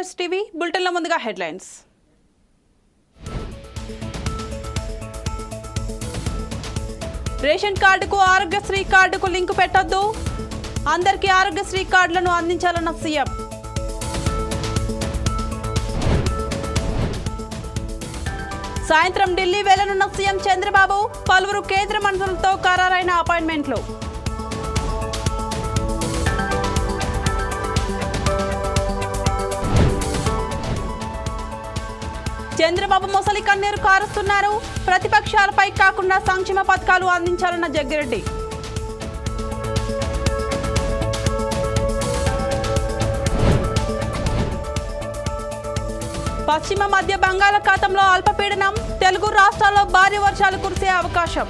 SS TV బులెటిన్లో ముందుగా headlines ration కార్డుకు ఆరోగ్యశ్రీ కార్డుకు లింకు పెట్టద్దు అందరికీ ఆరోగ్యశ్రీ కార్డులను అందించాలన్న సీఎం సాయంత్రం ఢిల్లీ వెళ్లనున్న సీఎం చంద్రబాబు పలువురు కేంద్ర మంత్రులతో ఖరారైన అపాయింట్మెంట్లు చంద్రబాబు మొసలి కన్నీరు కారుస్తున్నారు ప్రతిపక్షాలపై కాకుండా సంక్షేమ పథకాలు అందించాలన్న జగ్గిరెడ్డి పశ్చిమ మధ్య బంగాళాఖాతంలో అల్పపీడనం తెలుగు రాష్ట్రాల్లో భారీ వర్షాలు కురిసే అవకాశం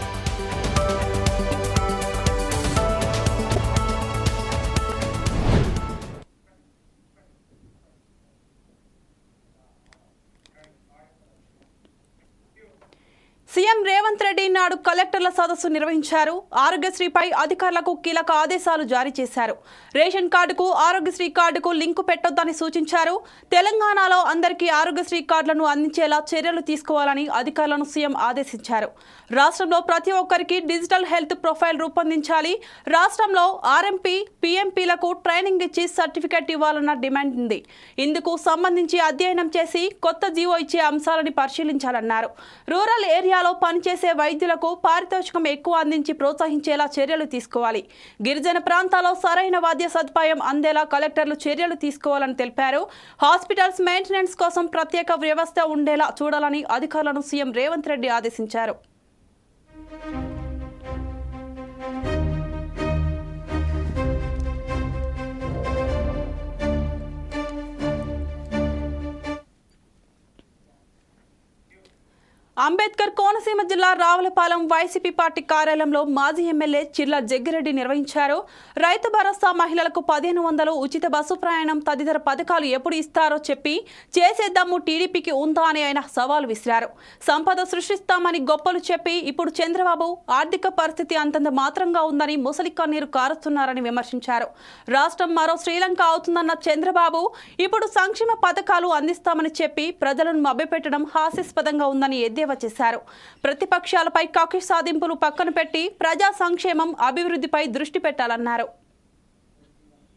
కలెక్టర్ల సదస్సు నిర్వహించారు ఆరోగ్యశ్రీపై అధికారులకు కీలక ఆదేశాలు జారీ చేశారు రేషన్ కార్డుకు ఆరోగ్యశ్రీ కార్డుకు లింకు పెట్టొద్దని సూచించారు తెలంగాణలో అందరికీ ఆరోగ్యశ్రీ కార్డులను అందించేలా చర్యలు తీసుకోవాలని అధికారులను సీఎం ఆదేశించారు రాష్ట్రంలో ప్రతి ఒక్కరికి డిజిటల్ హెల్త్ ప్రొఫైల్ రూపొందించాలి రాష్ట్రంలో ఆర్ఎంపీ పీఎంపీలకు ట్రైనింగ్ ఇచ్చి సర్టిఫికేట్ ఇవ్వాలన్న డిమాండ్ ఉంది ఇందుకు సంబంధించి అధ్యయనం చేసి కొత్త జీవో ఇచ్చే అంశాలని పరిశీలించాలన్నారు రూరల్ ఏరియాలో పనిచేసే వైద్యులకు పారితోషికం ఎక్కువ అందించి ప్రోత్సహించేలా చర్యలు తీసుకోవాలి గిరిజన ప్రాంతాల్లో సరైన వాద్య సదుపాయం అందేలా కలెక్టర్లు చర్యలు తీసుకోవాలని తెలిపారు హాస్పిటల్స్ మెయింటెనెన్స్ కోసం ప్రత్యేక వ్యవస్థ ఉండేలా చూడాలని అధికారులను సీఎం రేవంత్ రెడ్డి ఆదేశించారు అంబేద్కర్ కోనసీమ జిల్లా రావులపాలెం వైసీపీ పార్టీ కార్యాలయంలో మాజీ ఎమ్మెల్యే చిర్ల జగ్గిరెడ్డి నిర్వహించారు రైతు భరోసా మహిళలకు పదిహేను వందలు ఉచిత బస్సు ప్రయాణం తదితర పథకాలు ఎప్పుడు ఇస్తారో చెప్పి చేసేద్దాము టీడీపీకి ఉందా అని ఆయన సవాల్ విసిరారు సంపద సృష్టిస్తామని గొప్పలు చెప్పి ఇప్పుడు చంద్రబాబు ఆర్థిక పరిస్థితి అంతంత మాత్రంగా ఉందని ముసలి కన్నీరు కారుస్తున్నారని విమర్శించారు రాష్ట్రం మరో శ్రీలంక అవుతుందన్న చంద్రబాబు ఇప్పుడు సంక్షేమ పథకాలు అందిస్తామని చెప్పి ప్రజలను మభ్యపెట్టడం హాస్యాస్పదంగా ఉందని ఎద్దేవా ఎద్దేవా చేశారు ప్రతిపక్షాలపై కాకి సాధింపులు పక్కన పెట్టి ప్రజా సంక్షేమం అభివృద్ధిపై దృష్టి పెట్టాలన్నారు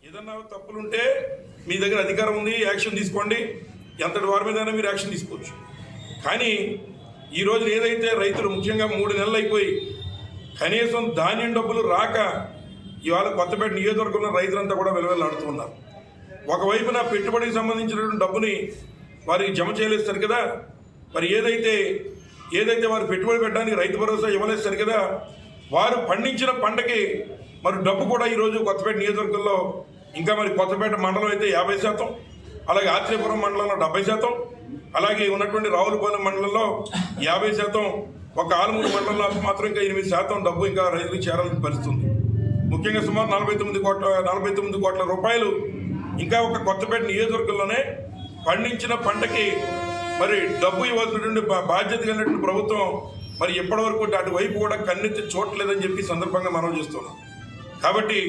ఏదన్నా మీ దగ్గర అధికారం ఉంది యాక్షన్ తీసుకోండి ఎంతటి వారి మీరు యాక్షన్ తీసుకోవచ్చు కానీ ఈ రోజున ఏదైతే రైతులు ముఖ్యంగా మూడు నెలలు అయిపోయి కనీసం ధాన్యం డబ్బులు రాక ఇవాళ కొత్తపేట నియోజకవర్గంలో రైతులంతా కూడా ఒకవైపు ఒకవైపున పెట్టుబడికి సంబంధించినటువంటి డబ్బుని వారికి జమ చేయలేస్తారు కదా మరి ఏదైతే ఏదైతే వారు పెట్టుబడి పెట్టడానికి రైతు భరోసా సరి కదా వారు పండించిన పంటకి మరి డబ్బు కూడా ఈరోజు కొత్తపేట నియోజకవర్గంలో ఇంకా మరి కొత్తపేట మండలం అయితే యాభై శాతం అలాగే ఆత్రేయపురం మండలంలో డెబ్బై శాతం అలాగే ఉన్నటువంటి రావులపాలెం మండలంలో యాభై శాతం ఒక ఆలమూరు మండలంలో మాత్రం ఇంకా ఎనిమిది శాతం డబ్బు ఇంకా రైతులకు చేరాలని పరిస్థితుంది ముఖ్యంగా సుమారు నలభై తొమ్మిది కోట్ల నలభై తొమ్మిది కోట్ల రూపాయలు ఇంకా ఒక కొత్తపేట నియోజకవర్గంలోనే పండించిన పంటకి మరి డబ్బు ఇవ్వాల్సినటువంటి బాధ్యత కలిగినటువంటి ప్రభుత్వం మరి ఎప్పటివరకు అటువైపు కూడా కన్నెత్తి చూడలేదని చెప్పి సందర్భంగా మనం చేస్తున్నాం కాబట్టి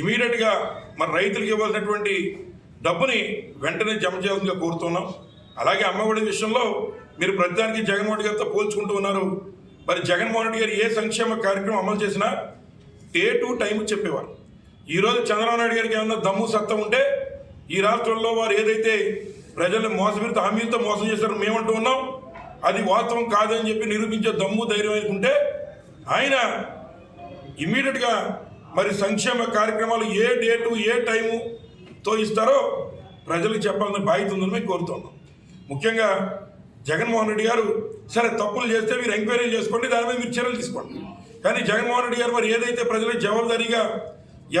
ఇమీడియట్గా మరి రైతులకు ఇవ్వాల్సినటువంటి డబ్బుని వెంటనే జమ చేయాల్సిందిగా కోరుతున్నాం అలాగే అమ్మఒడి విషయంలో మీరు ప్రతిదానికి జగన్మోహన్ గారితో పోల్చుకుంటూ ఉన్నారు మరి జగన్మోహన్ రెడ్డి గారు ఏ సంక్షేమ కార్యక్రమం అమలు చేసినా డే టు టైం చెప్పేవారు ఈరోజు చంద్రబాబు నాయుడు గారికి ఏమన్నా దమ్ము సత్తం ఉంటే ఈ రాష్ట్రంలో వారు ఏదైతే ప్రజలు మోసపెడితే హామీలతో మోసం చేశారు మేమంటూ ఉన్నాం అది వాస్తవం కాదని చెప్పి నిరూపించే దమ్ము ధైర్యం అనుకుంటే ఆయన ఇమ్మీడియట్గా మరి సంక్షేమ కార్యక్రమాలు ఏ డేటు ఏ టైముతో ఇస్తారో ప్రజలకు చెప్పాలని బాధ్యత ఉందని మేము కోరుతున్నాం ముఖ్యంగా జగన్మోహన్ రెడ్డి గారు సరే తప్పులు చేస్తే మీరు ఎంక్వైరీ చేసుకోండి దానిపై మీరు చర్యలు తీసుకోండి కానీ జగన్మోహన్ రెడ్డి గారు మరి ఏదైతే ప్రజలకు జవాబుదారీగా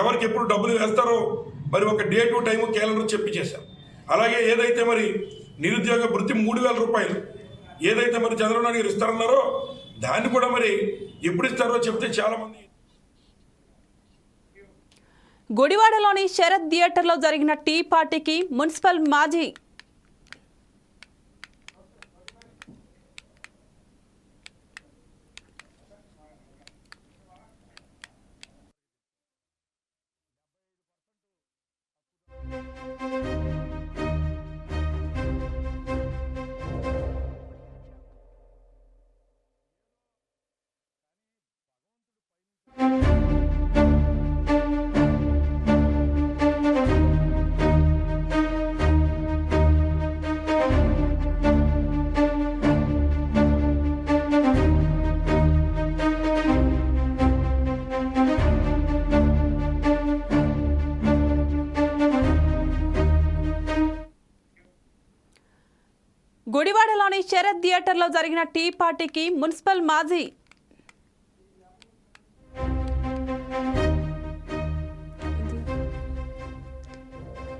ఎవరికి ఎప్పుడు డబ్బులు వేస్తారో మరి ఒక డే టు టైము క్యాలెండర్ చెప్పి చేశారు అలాగే ఏదైతే మరి నిరుద్యోగ వృత్తి మూడు వేల రూపాయలు ఏదైతే మరి చంద్రబాబు నాయుడు ఇస్తారన్నారో దాన్ని కూడా మరి ఎప్పుడు ఇస్తారో చెప్తే చాలామంది గుడివాడలోని శరత్ థియేటర్లో జరిగిన టీ పార్టీకి మున్సిపల్ మాజీ శరత్ థియేటర్లో జరిగిన టీ పార్టీకి మున్సిపల్ మాజీ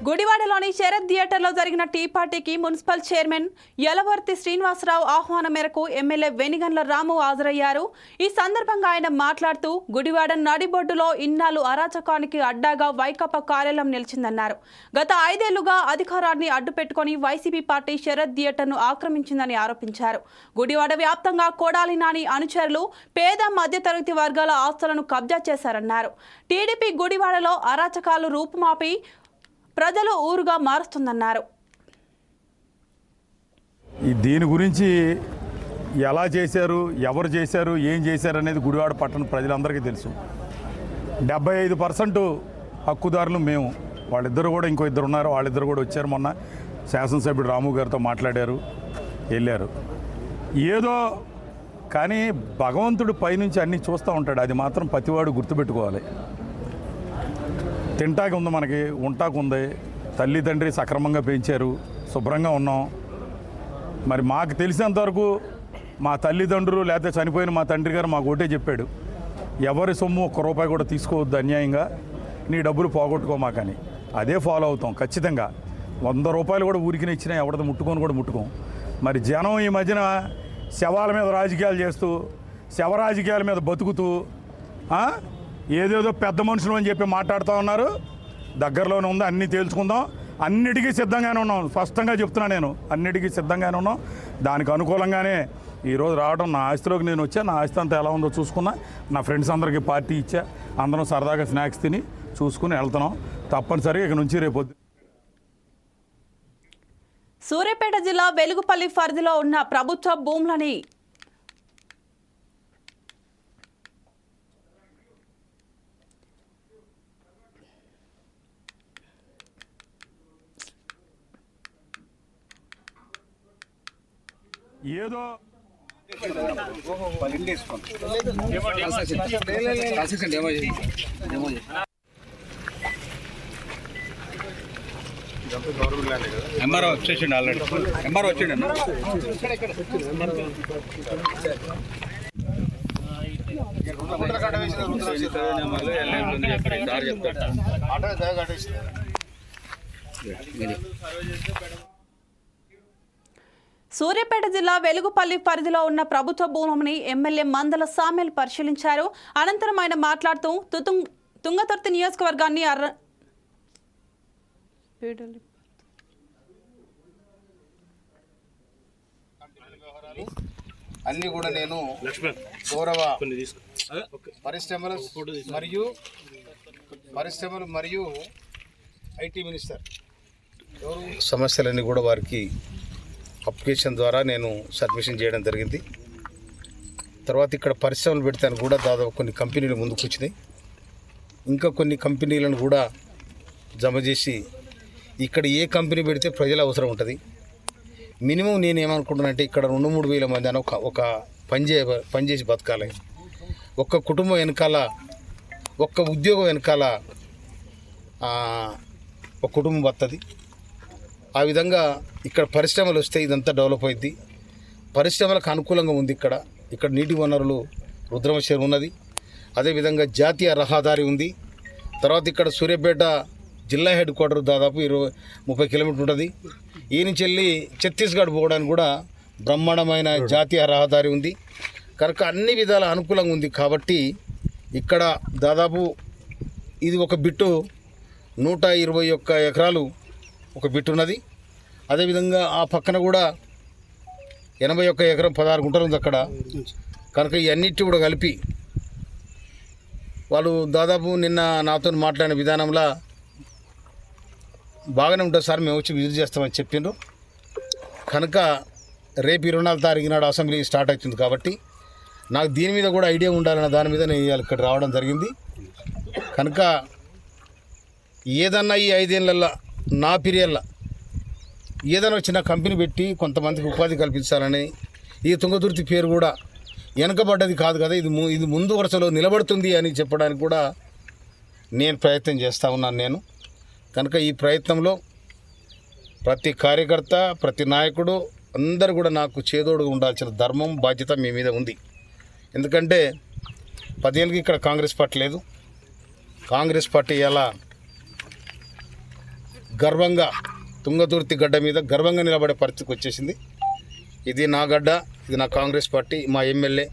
గుడివాడలోని శరత్ థియేటర్లో జరిగిన టీ పార్టీకి మున్సిపల్ చైర్మన్ యలవర్తి శ్రీనివాసరావు ఆహ్వానం మేరకు ఎమ్మెల్యే వెనిగన్ల రాము హాజరయ్యారు ఈ సందర్భంగా ఆయన మాట్లాడుతూ గుడివాడ నడిబొడ్డులో ఇన్నాళ్లు అరాచకానికి అడ్డాగా వైకాపా కార్యాలయం నిలిచిందన్నారు గత ఐదేళ్లుగా అధికారాన్ని అడ్డుపెట్టుకుని వైసీపీ పార్టీ శరత్ థియేటర్ను ఆక్రమించిందని ఆరోపించారు గుడివాడ వ్యాప్తంగా కోడాలి నాని అనుచరులు పేద మధ్యతరగతి వర్గాల ఆస్తులను కబ్జా చేశారన్నారు టీడీపీ గుడివాడలో అరాచకాలు రూపుమాపి ప్రజలు ఊరుగా మారుస్తుందన్నారు దీని గురించి ఎలా చేశారు ఎవరు చేశారు ఏం చేశారు అనేది గుడివాడ పట్టణ ప్రజలందరికీ తెలుసు డెబ్బై ఐదు పర్సెంట్ హక్కుదారులు మేము వాళ్ళిద్దరు కూడా ఇంకో ఇద్దరు ఉన్నారు వాళ్ళిద్దరు కూడా వచ్చారు మొన్న శాసనసభ్యుడు రాము గారితో మాట్లాడారు వెళ్ళారు ఏదో కానీ భగవంతుడు పైనుంచి అన్నీ చూస్తూ ఉంటాడు అది మాత్రం ప్రతివాడు గుర్తుపెట్టుకోవాలి తింటాకి ఉంది మనకి ఉంటాకు ఉంది తల్లిదండ్రి సక్రమంగా పెంచారు శుభ్రంగా ఉన్నాం మరి మాకు తెలిసినంతవరకు మా తల్లిదండ్రులు లేకపోతే చనిపోయిన మా తండ్రి గారు మాకు ఒకటే చెప్పాడు ఎవరి సొమ్ము ఒక్క రూపాయి కూడా తీసుకోవద్దు అన్యాయంగా నీ డబ్బులు పోగొట్టుకోమాకని అదే ఫాలో అవుతాం ఖచ్చితంగా వంద రూపాయలు కూడా ఊరికి ఇచ్చినా ఎవరిది ముట్టుకొని కూడా ముట్టుకోం మరి జనం ఈ మధ్యన శవాల మీద రాజకీయాలు చేస్తూ శవ రాజకీయాల మీద బతుకుతూ ఏదేదో పెద్ద మనుషులు అని చెప్పి మాట్లాడుతూ ఉన్నారు దగ్గరలోనే ఉంది అన్నీ తేల్చుకుందాం అన్నిటికీ సిద్ధంగానే ఉన్నాం స్పష్టంగా చెప్తున్నా నేను అన్నిటికీ సిద్ధంగానే ఉన్నాం దానికి అనుకూలంగానే ఈరోజు రావడం నా ఆస్తిలోకి నేను వచ్చా నా ఆస్తి అంతా ఎలా ఉందో చూసుకున్నా నా ఫ్రెండ్స్ అందరికీ పార్టీ ఇచ్చా అందరం సరదాగా స్నాక్స్ తిని చూసుకుని వెళ్తున్నాం తప్పనిసరిగా ఇక నుంచి రేపు సూర్యాపేట జిల్లా వెలుగుపల్లి పరిధిలో ఉన్న ప్రభుత్వ భూములని ఏదో ఎంఆర్ వచ్చేసిండు ఆల్రెడీ ఎంఆర్ఓ వచ్చిండు చెప్తాడు సూర్యాపేట జిల్లా వెలుగుపల్లి పరిధిలో ఉన్న ప్రభుత్వ భూమిని ఎమ్మెల్యే మందల సామెల్ పరిశీలించారు అనంతరం ఆయన మాట్లాడుతూ తుంగతుర్తి నియోజకవర్గాన్ని అన్ని కూడా నేను గౌరవ పరిశ్రమలు మరియు పరిశ్రమలు మరియు ఐటీ మినిస్టర్ సమస్యలన్నీ కూడా వారికి అప్లికేషన్ ద్వారా నేను సబ్మిషన్ చేయడం జరిగింది తర్వాత ఇక్కడ పరిశ్రమలు పెడతాను కూడా దాదాపు కొన్ని కంపెనీలు ముందుకు ఇంకా కొన్ని కంపెనీలను కూడా జమ చేసి ఇక్కడ ఏ కంపెనీ పెడితే ప్రజల అవసరం ఉంటుంది మినిమం నేను ఏమనుకుంటున్నానంటే ఇక్కడ రెండు మూడు వేల మంది అని ఒక ఒక పని పనిచేసి పని చేసి బతకాలి ఒక్క కుటుంబం వెనకాల ఒక్క ఉద్యోగం వెనకాల ఒక కుటుంబం బతుంది ఆ విధంగా ఇక్కడ పరిశ్రమలు వస్తే ఇదంతా డెవలప్ అయింది పరిశ్రమలకు అనుకూలంగా ఉంది ఇక్కడ ఇక్కడ నీటి వనరులు రుద్రమశ్వరం ఉన్నది అదేవిధంగా జాతీయ రహదారి ఉంది తర్వాత ఇక్కడ సూర్యపేట జిల్లా హెడ్ క్వార్టర్ దాదాపు ఇరవై ముప్పై కిలోమీటర్ ఉంటుంది ఈ నుంచి వెళ్ళి ఛత్తీస్గఢ్ పోవడానికి కూడా బ్రహ్మాండమైన hmm. జాతీయ రహదారి ఉంది కనుక అన్ని విధాల అనుకూలంగా ఉంది కాబట్టి ఇక్కడ దాదాపు ఇది ఒక బిట్టు నూట ఇరవై ఒక్క ఎకరాలు ఒక బిట్ ఉన్నది అదేవిధంగా ఆ పక్కన కూడా ఎనభై ఒక్క ఎకరం పదహారు గుంటలు ఉంది అక్కడ కనుక ఇవన్నిటి కూడా కలిపి వాళ్ళు దాదాపు నిన్న నాతో మాట్లాడిన విధానంలో బాగానే ఉంటుంది సార్ మేము వచ్చి విజిట్ చేస్తామని చెప్పిండ్రు కనుక రేపు ఇరవై నాలుగు తారీఖు నాడు అసెంబ్లీ స్టార్ట్ అవుతుంది కాబట్టి నాకు దీని మీద కూడా ఐడియా ఉండాలన్న దాని మీద నేను ఇక్కడ రావడం జరిగింది కనుక ఏదన్నా ఈ ఐదేళ్ళల్లో నా పిరియల్ల ఏదైనా చిన్న కంపెనీ పెట్టి కొంతమందికి ఉపాధి కల్పించాలని ఈ తుంగతుర్తి పేరు కూడా వెనకబడ్డది కాదు కదా ఇది ఇది ముందు వరుసలో నిలబడుతుంది అని చెప్పడానికి కూడా నేను ప్రయత్నం చేస్తూ ఉన్నాను నేను కనుక ఈ ప్రయత్నంలో ప్రతి కార్యకర్త ప్రతి నాయకుడు అందరు కూడా నాకు చేదోడుగా ఉండాల్సిన ధర్మం బాధ్యత మీ మీద ఉంది ఎందుకంటే పదేళ్ళకి ఇక్కడ కాంగ్రెస్ పార్టీ లేదు కాంగ్రెస్ పార్టీ ఎలా గర్వంగా తుంగతుర్తి గడ్డ మీద గర్వంగా నిలబడే పరిస్థితికి వచ్చేసింది ఇది నా గడ్డ ఇది నా కాంగ్రెస్ పార్టీ మా ఎమ్మెల్యే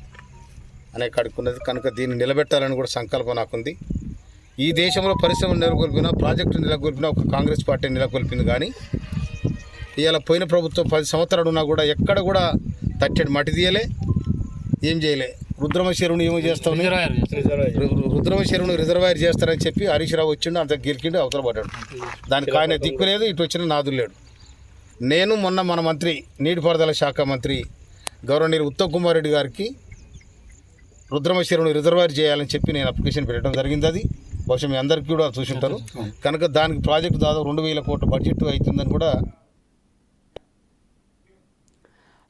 అనే కడుక్కున్నది కనుక దీన్ని నిలబెట్టాలని కూడా సంకల్పం నాకుంది ఈ దేశంలో పరిశ్రమలు నెలకొల్పిన ప్రాజెక్టు నెలకొల్పిన ఒక కాంగ్రెస్ పార్టీ నెలకొల్పింది కానీ ఇవాళ పోయిన ప్రభుత్వం పది సంవత్సరాలు ఉన్నా కూడా ఎక్కడ కూడా తట్టెడు మట్టి తీయలే ఏం చేయలే రుద్రమ రుద్రమశేరుని ఏమో రుద్రమ శరువుని రిజర్వాయర్ చేస్తారని చెప్పి హరీష్ రావు వచ్చిండు అంత గిరికిండు అవతల పడ్డాడు దానికి ఆయన దిక్కు లేదు ఇటు వచ్చిన నాదులేడు లేడు నేను మొన్న మన మంత్రి నీటిపారుదల శాఖ మంత్రి గౌరవనీయులు ఉత్తమ్ కుమార్ రెడ్డి గారికి రుద్రమ రుద్రమశేరుని రిజర్వాయర్ చేయాలని చెప్పి నేను అప్లికేషన్ పెట్టడం జరిగింది అది బహుశా మీ అందరికీ కూడా చూసుంటారు కనుక దానికి ప్రాజెక్టు దాదాపు రెండు వేల కోట్ల బడ్జెట్ అవుతుందని కూడా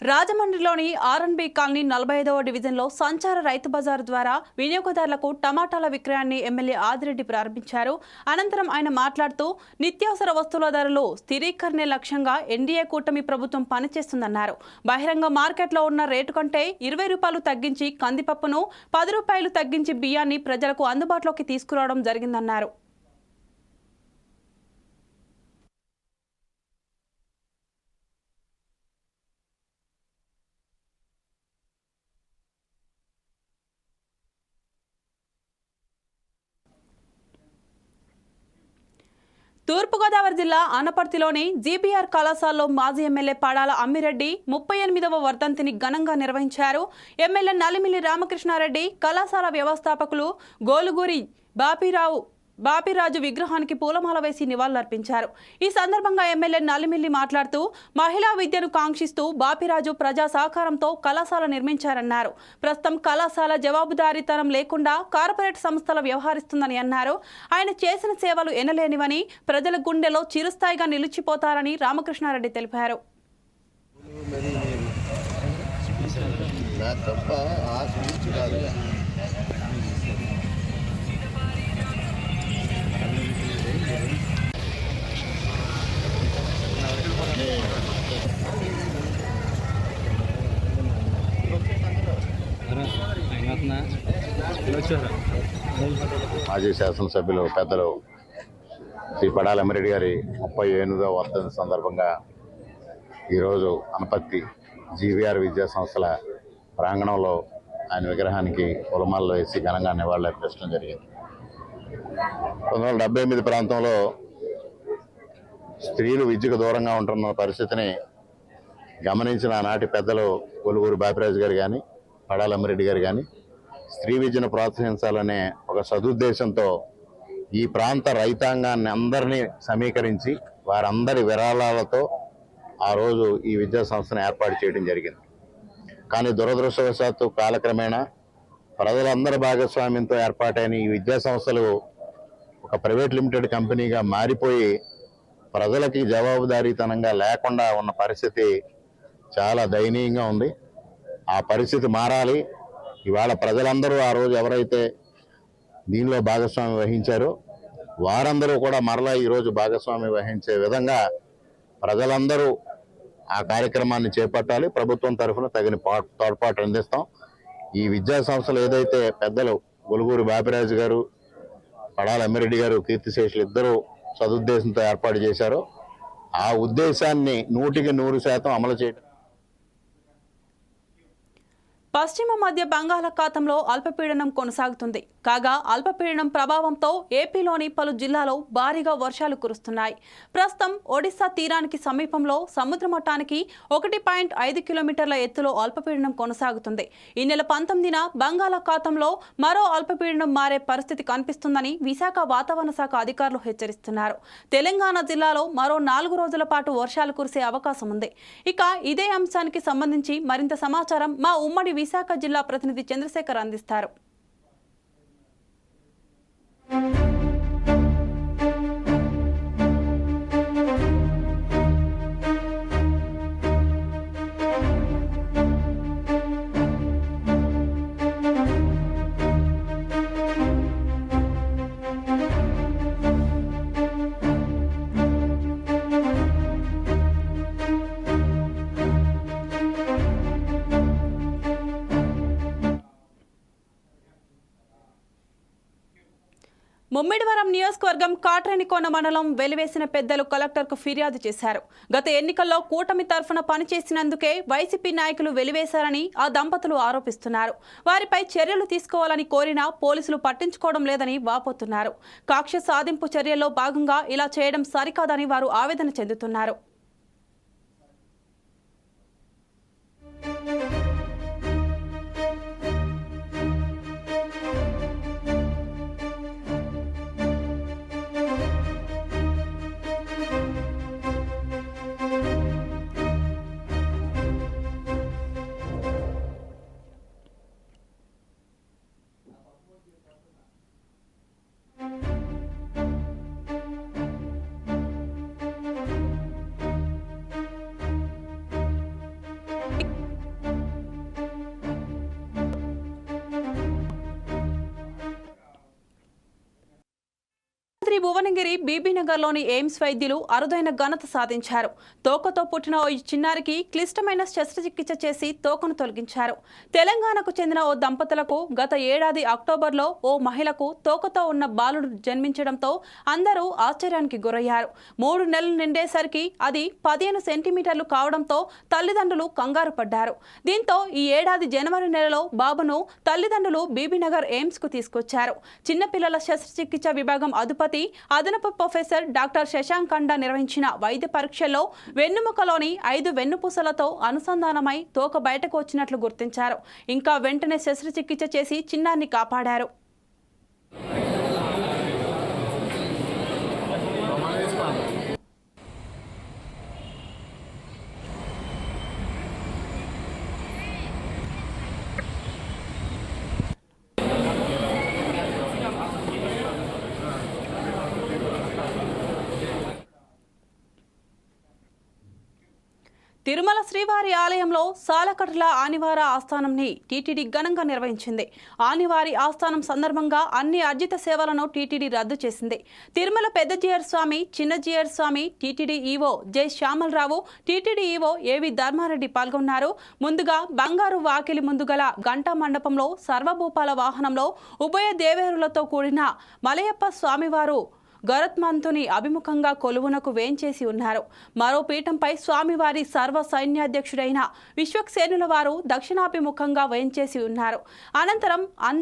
రాజమండ్రిలోని ఆర్ఎన్బి కాలనీ నలభై ఐదవ డివిజన్లో సంచార రైతు బజార్ ద్వారా వినియోగదారులకు టమాటాల విక్రయాన్ని ఎమ్మెల్యే ఆదిరెడ్డి ప్రారంభించారు అనంతరం ఆయన మాట్లాడుతూ నిత్యావసర వస్తువుల ధరలు స్థిరీకరణే లక్ష్యంగా ఎన్డీఏ కూటమి ప్రభుత్వం పనిచేస్తుందన్నారు బహిరంగ మార్కెట్లో ఉన్న రేటు కంటే ఇరవై రూపాయలు తగ్గించి కందిపప్పును పది రూపాయలు తగ్గించి బియ్యాన్ని ప్రజలకు అందుబాటులోకి తీసుకురావడం జరిగిందన్నారు తూర్పుగోదావరి జిల్లా ఆనపర్తిలోని జీబీఆర్ కళాశాలలో మాజీ ఎమ్మెల్యే పాడాల అమ్మిరెడ్డి ముప్పై ఎనిమిదవ వర్ధంతిని ఘనంగా నిర్వహించారు ఎమ్మెల్యే నలిమిలి రామకృష్ణారెడ్డి కళాశాల వ్యవస్థాపకులు గోలుగూరి బాపిరావు బాపిరాజు విగ్రహానికి పూలమాల వేసి నివాళులర్పించారు ఈ సందర్భంగా ఎమ్మెల్యే నల్లిమిల్లి మాట్లాడుతూ మహిళా విద్యను కాంక్షిస్తూ బాపిరాజు ప్రజా సహకారంతో కళాశాల నిర్మించారన్నారు ప్రస్తుతం కళాశాల జవాబుదారీతనం లేకుండా కార్పొరేట్ సంస్థల వ్యవహరిస్తుందని అన్నారు ఆయన చేసిన సేవలు ఎనలేనివని ప్రజల గుండెలో చిరుస్థాయిగా నిలిచిపోతారని రామకృష్ణారెడ్డి తెలిపారు నా తప్ప ఆ కాదు మాజీ శాసనసభ్యులు పెద్దలు శ్రీ పడాల అమ్మిరెడ్డి గారి ముప్పై ఎనిమిదవ వర్ధన సందర్భంగా ఈరోజు అనపత్తి జీవీఆర్ విద్యా సంస్థల ప్రాంగణంలో ఆయన విగ్రహానికి ఉలమాల్లో వేసి ఘనంగా నివాళులు అర్పించడం జరిగింది పంతొమ్మిది ప్రాంతంలో స్త్రీలు విద్యకు దూరంగా ఉంటున్న పరిస్థితిని గమనించిన ఆనాటి పెద్దలు కొలుగూరు బాపిరాజు గారు కానీ పడాలమ్మరెడ్డి గారు కానీ స్త్రీ విద్యను ప్రోత్సహించాలనే ఒక సదుద్దేశంతో ఈ ప్రాంత రైతాంగాన్ని అందరినీ సమీకరించి వారందరి విరాళాలతో ఆ రోజు ఈ విద్యా సంస్థను ఏర్పాటు చేయడం జరిగింది కానీ దురదృష్టవశాత్తు కాలక్రమేణా ప్రజలందరి భాగస్వామ్యంతో ఏర్పాటైన ఈ విద్యా సంస్థలు ఒక ప్రైవేట్ లిమిటెడ్ కంపెనీగా మారిపోయి ప్రజలకి జవాబుదారీతనంగా లేకుండా ఉన్న పరిస్థితి చాలా దయనీయంగా ఉంది ఆ పరిస్థితి మారాలి ఇవాళ ప్రజలందరూ ఆ రోజు ఎవరైతే దీనిలో భాగస్వామి వహించారో వారందరూ కూడా మరలా ఈరోజు భాగస్వామి వహించే విధంగా ప్రజలందరూ ఆ కార్యక్రమాన్ని చేపట్టాలి ప్రభుత్వం తరఫున తగిన తోడ్పాటు అందిస్తాం ఈ విద్యా సంస్థలు ఏదైతే పెద్దలు గొలుగూరు బాపిరాజు గారు పడాల అమ్మిరెడ్డి గారు కీర్తిశేషులు ఇద్దరూ సదుద్దేశంతో ఏర్పాటు చేశారో ఆ ఉద్దేశాన్ని నూటికి నూరు శాతం అమలు చేయడం పశ్చిమ మధ్య బంగాళాఖాతంలో అల్పపీడనం కొనసాగుతుంది కాగా అల్పపీడనం ప్రభావంతో ఏపీలోని పలు జిల్లాలో భారీగా వర్షాలు కురుస్తున్నాయి ప్రస్తుతం ఒడిశా తీరానికి సమీపంలో సముద్ర మట్టానికి ఒకటి పాయింట్ ఐదు కిలోమీటర్ల ఎత్తులో అల్పపీడనం కొనసాగుతుంది ఈ నెల పంతొమ్మిదిన బంగాళాఖాతంలో మరో అల్పపీడనం మారే పరిస్థితి కనిపిస్తుందని విశాఖ వాతావరణ శాఖ అధికారులు హెచ్చరిస్తున్నారు తెలంగాణ జిల్లాలో మరో నాలుగు రోజుల పాటు వర్షాలు కురిసే అవకాశం ఉంది ఇక ఇదే అంశానికి సంబంధించి మరింత సమాచారం మా ఉమ్మడి విశాఖ జిల్లా ప్రతినిధి చంద్రశేఖర్ అందిస్తారు thank you ముమ్మిడివరం నియోజకవర్గం కాట్రేనికోన మండలం వెలివేసిన పెద్దలు కలెక్టర్కు ఫిర్యాదు చేశారు గత ఎన్నికల్లో కూటమి తరఫున పనిచేసినందుకే వైసీపీ నాయకులు వెలివేశారని ఆ దంపతులు ఆరోపిస్తున్నారు వారిపై చర్యలు తీసుకోవాలని కోరినా పోలీసులు పట్టించుకోవడం లేదని వాపోతున్నారు కాక్ష సాధింపు చర్యల్లో భాగంగా ఇలా చేయడం సరికాదని వారు ఆవేదన చెందుతున్నారు భువనగిరి బీబీనగర్లోని ఎయిమ్స్ వైద్యులు అరుదైన ఘనత సాధించారు తోకతో పుట్టిన ఓ చిన్నారికి క్లిష్టమైన శస్త్రచికిత్స చేసి తోకను తొలగించారు తెలంగాణకు చెందిన ఓ దంపతులకు గత ఏడాది అక్టోబర్లో ఓ మహిళకు తోకతో ఉన్న బాలుడు జన్మించడంతో అందరూ ఆశ్చర్యానికి గురయ్యారు మూడు నెలలు నిండేసరికి అది పదిహేను సెంటీమీటర్లు కావడంతో తల్లిదండ్రులు కంగారు పడ్డారు దీంతో ఈ ఏడాది జనవరి నెలలో బాబును తల్లిదండ్రులు బీబీనగర్ ఎయిమ్స్కు తీసుకొచ్చారు చిన్నపిల్లల శస్త్రచికిత్స విభాగం అధిపతి అదనపు ప్రొఫెసర్ డాక్టర్ శశాంక్ నిర్వహించిన వైద్య పరీక్షల్లో వెన్నుముకలోని ఐదు వెన్నుపూసలతో అనుసంధానమై తోక బయటకు వచ్చినట్లు గుర్తించారు ఇంకా వెంటనే శస్త్రచికిత్స చేసి చిన్నాన్ని కాపాడారు తిరుమల శ్రీవారి ఆలయంలో సాలకట్ల ఆనివార ఆస్థానంని టీటీడీ ఘనంగా నిర్వహించింది ఆనివారి ఆస్థానం సందర్భంగా అన్ని అర్జిత సేవలను టీటీడీ రద్దు చేసింది తిరుమల పెద్ద జీయర్ స్వామి చిన్న జీయర్ స్వామి టీటీడీ ఈవో జై Shyamalarao TTD EO AV Dharmareddy పాల్గొన్నారు ముందుగా బంగారు వాకిలి ముందుగల గంటా మండపంలో సర్వభూపాల వాహనంలో ఉభయ దేవేరులతో కూడిన మలయప్ప స్వామివారు గరత్మంతుని అభిముఖంగా కొలువునకు వేంచేసి ఉన్నారు మరో పీఠంపై స్వామివారి సర్వ సైన్యాధ్యక్షుడైన విశ్వక్సేనుల వారు దక్షిణాభిముఖంగా వేంచేసి ఉన్నారు అనంతరం అన్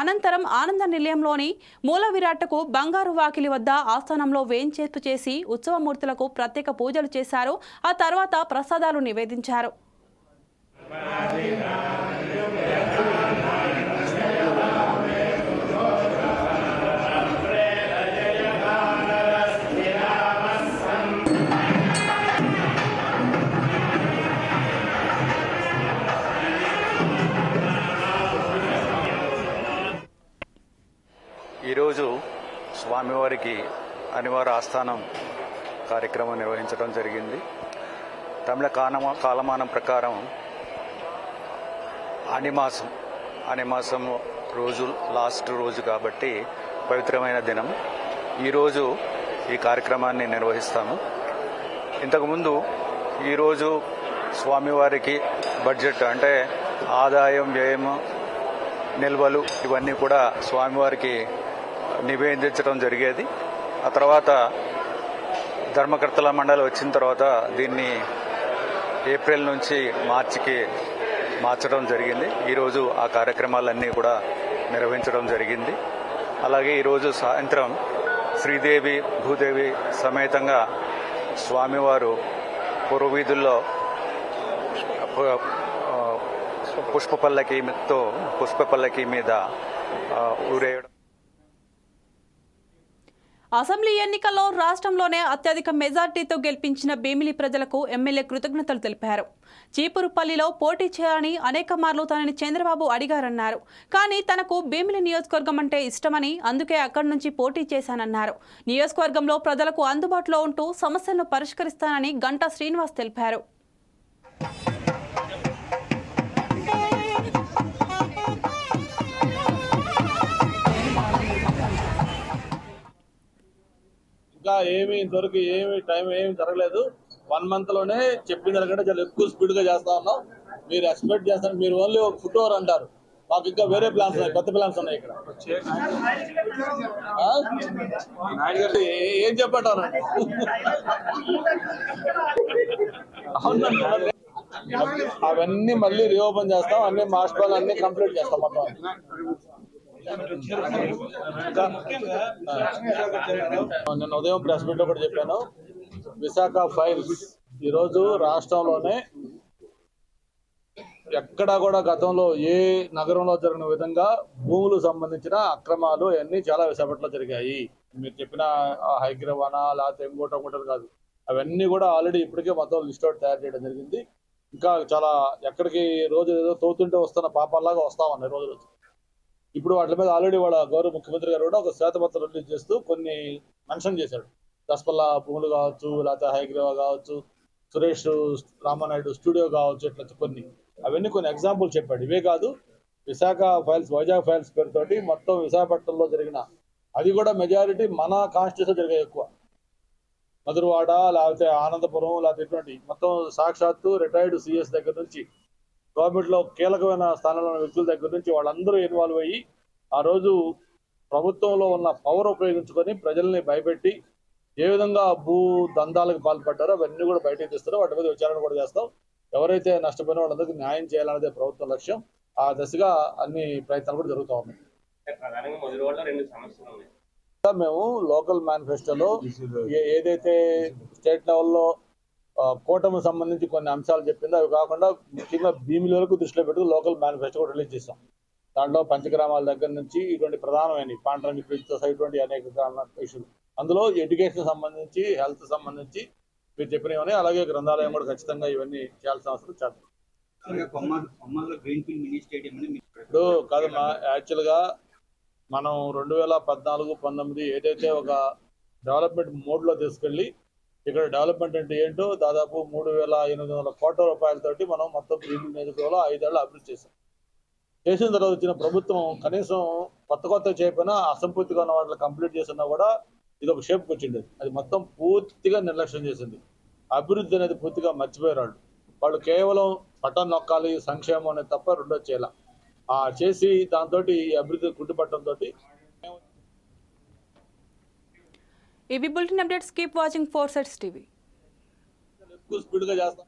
అనంతరం ఆనంద నిలయంలోని మూల విరాట్కు బంగారు వాకిలి వద్ద ఆస్థానంలో వేంచేపు చేసి ఉత్సవమూర్తులకు ప్రత్యేక పూజలు చేశారు ఆ తర్వాత ప్రసాదాలు నివేదించారు ఈరోజు స్వామివారికి అనివార్య ఆస్థానం కార్యక్రమం నిర్వహించడం జరిగింది తమిళ కాలమా కాలమానం ప్రకారం అనిమాసం అనిమాసం రోజు లాస్ట్ రోజు కాబట్టి పవిత్రమైన దినం ఈరోజు ఈ కార్యక్రమాన్ని నిర్వహిస్తాము ఇంతకుముందు ఈరోజు స్వామివారికి బడ్జెట్ అంటే ఆదాయం వ్యయం నిల్వలు ఇవన్నీ కూడా స్వామివారికి నివేదించడం జరిగేది ఆ తర్వాత ధర్మకర్తల మండలి వచ్చిన తర్వాత దీన్ని ఏప్రిల్ నుంచి మార్చికి మార్చడం జరిగింది ఈరోజు ఆ కార్యక్రమాలన్నీ కూడా నిర్వహించడం జరిగింది అలాగే ఈరోజు సాయంత్రం శ్రీదేవి భూదేవి సమేతంగా స్వామివారు పూర్వవీధుల్లో పుష్ప పుష్పపల్లకి పుష్ప పల్లకి మీద ఊరేయడం అసెంబ్లీ ఎన్నికల్లో రాష్ట్రంలోనే అత్యధిక మెజార్టీతో గెలిపించిన భీమిలి ప్రజలకు ఎమ్మెల్యే కృతజ్ఞతలు తెలిపారు చీపురుపల్లిలో పోటీ చేయాలని అనేక మార్లు తనని చంద్రబాబు అడిగారన్నారు కానీ తనకు భీమిలి నియోజకవర్గం అంటే ఇష్టమని అందుకే అక్కడి నుంచి పోటీ చేశానన్నారు నియోజకవర్గంలో ప్రజలకు అందుబాటులో ఉంటూ సమస్యలను పరిష్కరిస్తానని గంటా శ్రీనివాస్ తెలిపారు ఇంకా ఏమి దొరికి ఏమి టైం ఏమి జరగలేదు వన్ మంత్ లోనే చెప్పిన దానికంటే చాలా ఎక్కువ స్పీడ్ గా చేస్తా ఉన్నాం మీరు ఎక్స్పెక్ట్ చేస్తారు మీరు ఓన్లీ ఒక ఫుట్ ఓవర్ అంటారు మాకు ఇంకా వేరే ప్లాన్స్ ఉన్నాయి కొత్త ప్లాన్స్ ఉన్నాయి ఇక్కడ ఏం చెప్పారు అవన్నీ మళ్ళీ రీఓపెన్ చేస్తాం అన్ని మాస్టర్ అన్ని కంప్లీట్ చేస్తాం మొత్తం నేను ఉదయం ప్రెస్ మీట్ ఒకటి చెప్పాను విశాఖ ఫైల్స్ ఈరోజు రాష్ట్రంలోనే ఎక్కడా కూడా గతంలో ఏ నగరంలో జరిగిన విధంగా భూములు సంబంధించిన అక్రమాలు అవన్నీ చాలా విశాఖపట్నంలో జరిగాయి మీరు చెప్పిన హైగ్రవాణ లేకపోతే ఇంకోటి ఒకటో కాదు అవన్నీ కూడా ఆల్రెడీ ఇప్పటికే మొత్తం లిస్ట్ అవుట్ తయారు చేయడం జరిగింది ఇంకా చాలా ఎక్కడికి రోజు ఏదో తోతుంటే వస్తున్న పాపాల్లాగా వస్తా ఉన్నాయి రోజు రోజు ఇప్పుడు వాటి మీద ఆల్రెడీ వాళ్ళ గౌరవ ముఖ్యమంత్రి గారు కూడా ఒక శ్వేతపత్రం రిలీజ్ చేస్తూ కొన్ని మెన్షన్ చేశాడు దసపల్లా భూములు కావచ్చు లేకపోతే హైగ్రీవ కావచ్చు సురేష్ రామానాయుడు స్టూడియో కావచ్చు ఇట్లా కొన్ని అవన్నీ కొన్ని ఎగ్జాంపుల్ చెప్పాడు ఇవే కాదు విశాఖ ఫైల్స్ వైజాగ్ ఫైల్స్ పేరుతోటి మొత్తం విశాఖపట్నంలో జరిగిన అది కూడా మెజారిటీ మన కాన్స్టిట్యూషన్ జరిగాయి ఎక్కువ మధురవాడ లేకపోతే ఆనందపురం లేకపోతే ఇటువంటి మొత్తం సాక్షాత్తు రిటైర్డ్ సిఎస్ దగ్గర నుంచి గవర్నమెంట్ లో కీలకమైన స్థానంలో ఉన్న వ్యక్తుల దగ్గర నుంచి వాళ్ళందరూ ఇన్వాల్వ్ అయ్యి ఆ రోజు ప్రభుత్వంలో ఉన్న పవర్ ఉపయోగించుకొని ప్రజల్ని భయపెట్టి ఏ విధంగా భూ దందాలకు పాల్పడ్డారో అవన్నీ కూడా బయటకు తీస్తారో వాటి మీద విచారణ కూడా చేస్తాం ఎవరైతే నష్టపోయిన వాళ్ళందరికీ న్యాయం చేయాలనేదే ప్రభుత్వ లక్ష్యం ఆ దశగా అన్ని ప్రయత్నాలు కూడా జరుగుతూ ఉన్నాయి మేము లోకల్ మేనిఫెస్టోలో ఏదైతే స్టేట్ లెవెల్లో కూటమి సంబంధించి కొన్ని అంశాలు చెప్పింది అవి కాకుండా ముఖ్యంగా భీమిలి వరకు దృష్టిలో పెట్టుకుని లోకల్ మేనిఫెస్టో కూడా రిలీజ్ చేసాం దాంట్లో పంచగ్రామాల దగ్గర నుంచి ఇటువంటి ప్రధానమైన పాండ్రామిక్ బ్రిడ్జ్తో సహా ఇటువంటి అనేక ఇష్యూలు అందులో ఎడ్యుకేషన్ సంబంధించి హెల్త్ సంబంధించి మీరు చెప్పినవన్నీ అలాగే గ్రంథాలయం కూడా ఖచ్చితంగా ఇవన్నీ చేయాల్సిన అవసరం చేస్తాం ఇప్పుడు కాదమ్మా యాక్చువల్గా మనం రెండు వేల పద్నాలుగు పంతొమ్మిది ఏదైతే ఒక డెవలప్మెంట్ మోడ్లో తీసుకెళ్ళి ఇక్కడ డెవలప్మెంట్ అంటే ఏంటో దాదాపు మూడు వేల ఎనిమిది వందల కోట్ల రూపాయలతోటి మనం మొత్తం ప్రీమియం నియోజకవర్గంలో ఐదేళ్ళు అభివృద్ధి చేసాం చేసిన తర్వాత వచ్చిన ప్రభుత్వం కనీసం కొత్త కొత్త చేయకపోయినా అసంపూర్తిగా ఉన్న వాటిని కంప్లీట్ చేసినా కూడా ఇది ఒక షేప్కి వచ్చింది అది మొత్తం పూర్తిగా నిర్లక్ష్యం చేసింది అభివృద్ధి అనేది పూర్తిగా మర్చిపోయారు వాళ్ళు కేవలం పట్టం నొక్కాలి సంక్షేమం అనేది తప్ప రెండో చేయాల ఆ చేసి దాంతో అభివృద్ధి గుడ్డుపట్టడంతో AV Bulletin updates. Keep watching 4Sides TV.